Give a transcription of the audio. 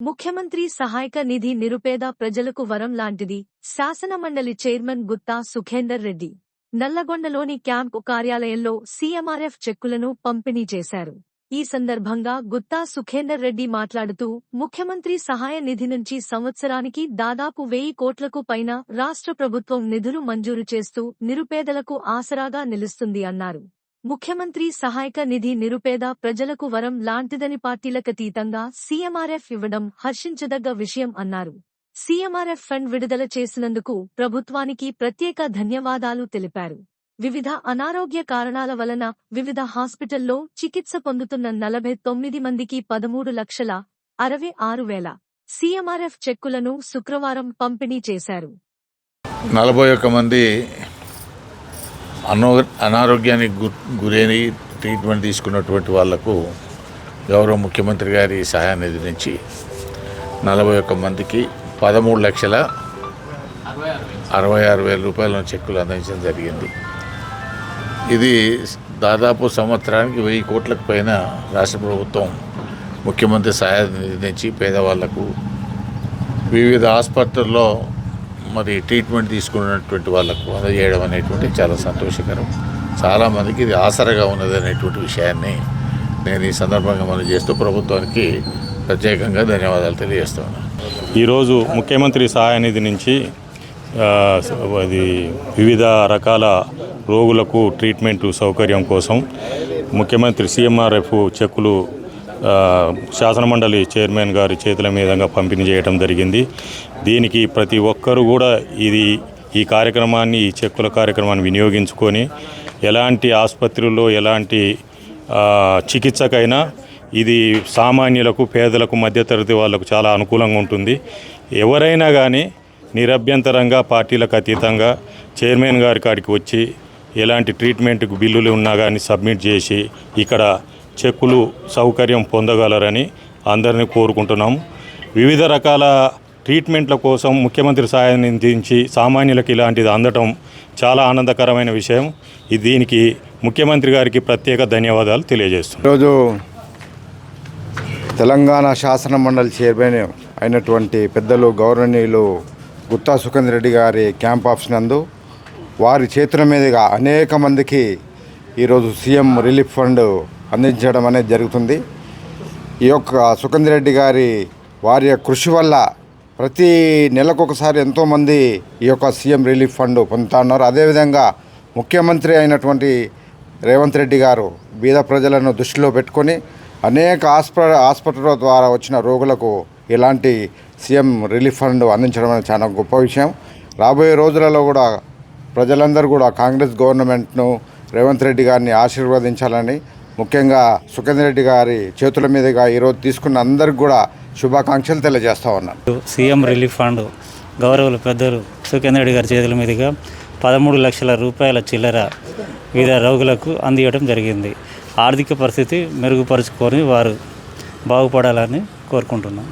ముఖ్యమంత్రి సహాయక నిధి నిరుపేద ప్రజలకు వరం లాంటిది. శాసనమండలి చైర్మన్ గుత్తా సుఖేందర్ రెడ్డి నల్లగొండలోని క్యాంపు కార్యాలయంలో సీఎంఆర్ఎఫ్ చెక్కులను పంపిణీ చేశారు. ఈ సందర్భంగా గుత్తా సుఖేందర్ రెడ్డి మాట్లాడుతూ ముఖ్యమంత్రి సహాయ నిధి నుంచి సంవత్సరానికి దాదాపు వెయ్యి కోట్లకు పైన రాష్ట్ర ప్రభుత్వం నిధులు మంజూరు చేస్తూ నిరుపేదలకు ఆసరాగా నిలుస్తుంది అన్నారు. ముఖ్యమంత్రి సహాయక నిధి నిరుపేద ప్రజలకు వరం లాంటిదని పార్టీలకతీతంగా సీఎంఆర్ఎఫ్ ఇవ్వడం హర్షించదగ్గ విషయం అన్నారు. సీఎంఆర్ఎఫ్ ఫండ్ విడుదల చేసినందుకు ప్రభుత్వానికి ప్రత్యేక ధన్యవాదాలు తెలిపారు. వివిధ అనారోగ్య కారణాల వలన వివిధ హాస్పిటల్లో చికిత్స పొందుతున్న నలభై తొమ్మిది మందికి పదమూడు లక్షల అరవై ఆరు వేల సీఎంఆర్ఎఫ్ చెక్కులను శుక్రవారం పంపిణీ చేశారు. నలభై ఒక్క మంది అనో అనారోగ్యానికి గురైన ట్రీట్మెంట్ తీసుకున్నటువంటి వాళ్ళకు గౌరవ ముఖ్యమంత్రి గారి సహాయనిధి నుంచి నలభై ఒక్క మందికి పదమూడు లక్షల అరవై ఆరు వేల రూపాయల చెక్కులు అందించడం జరిగింది. ఇది దాదాపు సంవత్సరానికి వెయ్యి కోట్లకు పైన రాష్ట్ర ప్రభుత్వం ముఖ్యమంత్రి సహాయ నిధి నుంచి పేదవాళ్ళకు వివిధ ఆసుపత్రుల్లో మరి ట్రీట్మెంట్ తీసుకున్నటువంటి వాళ్ళకు అందజేయడం అనేటువంటి చాలా సంతోషకరం. చాలామందికి ఇది ఆసరగా ఉన్నది అనేటువంటి విషయాన్ని నేను ఈ సందర్భంగా మనం చేస్తూ ప్రభుత్వానికి ప్రత్యేకంగా ధన్యవాదాలు తెలియజేస్తున్నాను. ఈరోజు ముఖ్యమంత్రి సహాయ నిధి నుంచి అది వివిధ రకాల రోగులకు ట్రీట్మెంట్ సౌకర్యం కోసం ముఖ్యమంత్రి సీఎంఆర్ఎఫ్ చెక్కులు శాసనమండలి చైర్మన్ గారి చేతుల మీదుగా పంపిణీ చేయడం జరిగింది. దీనికి ప్రతి ఒక్కరూ కూడా ఇది ఈ కార్యక్రమాన్ని ఈ చెక్కుల కార్యక్రమాన్ని వినియోగించుకొని ఎలాంటి ఆసుపత్రుల్లో ఎలాంటి చికిత్సకైనా ఇది సామాన్యులకు పేదలకు మధ్యతరగతి వాళ్ళకు చాలా అనుకూలంగా ఉంటుంది. ఎవరైనా కానీ నిరభ్యంతరంగా పార్టీలకు అతీతంగా చైర్మన్ గారి కాడికి వచ్చి ఎలాంటి ట్రీట్మెంట్కు బిల్లులు ఉన్నా కానీ సబ్మిట్ చేసి ఇక్కడ చెక్కులు సౌకర్యం పొందగలరని అందరినీ కోరుకుంటున్నాం. వివిధ రకాల ట్రీట్మెంట్ల కోసం ముఖ్యమంత్రి సహాయం అందించి సామాన్యులకు ఇలాంటిది అందటం చాలా ఆనందకరమైన విషయం. ఇది దీనికి ముఖ్యమంత్రి గారికి ప్రత్యేక ధన్యవాదాలు తెలియజేస్తున్నాం. ఈరోజు తెలంగాణ శాసన మండలి చైర్మన్ అయినటువంటి పెద్దలు గౌరవనీయులు గుత్తా సుఖేంద్ర రెడ్డి గారి క్యాంప్ ఆఫీస్ నందు వారి చేతుల మీదుగా అనేక మందికి ఈరోజు సీఎం రిలీఫ్ ఫండ్ అందించడం అనేది జరుగుతుంది. ఈ యొక్క సుఖేంద్ర రెడ్డి గారి వారి యొక్క కృషి వల్ల ప్రతి నెలకొకసారి ఎంతోమంది ఈ యొక్క సీఎం రిలీఫ్ ఫండ్ పొందుతా ఉన్నారు అదేవిధంగా ముఖ్యమంత్రి అయినటువంటి రేవంత్ రెడ్డి గారు బీద ప్రజలను దృష్టిలో పెట్టుకొని అనేక హాస్ప హాస్పిటల్ ద్వారా వచ్చిన రోగులకు ఇలాంటి సీఎం రిలీఫ్ ఫండ్ అందించడం అనేది చాలా గొప్ప విషయం. రాబోయే రోజులలో కూడా ప్రజలందరూ కూడా కాంగ్రెస్ గవర్నమెంట్ను రేవంత్ రెడ్డి గారిని ఆశీర్వదించాలని ముఖ్యంగా సుఖేంద్ర రెడ్డి గారి చేతుల మీదుగా ఈరోజు తీసుకున్న అందరికి కూడా శుభాకాంక్షలు తెలియజేస్తా ఉన్నాను. సీఎం రిలీఫ్ ఫండ్ గౌరవులు పెద్దలు సుఖేంద్ర రెడ్డి గారి చేతుల మీదుగా పదమూడు లక్షల రూపాయల చిల్లర వివిధ రోగులకు అందియడం జరిగింది. ఆర్థిక పరిస్థితి మెరుగుపరుచుకొని వారు బాగుపడాలని కోరుకుంటున్నాం.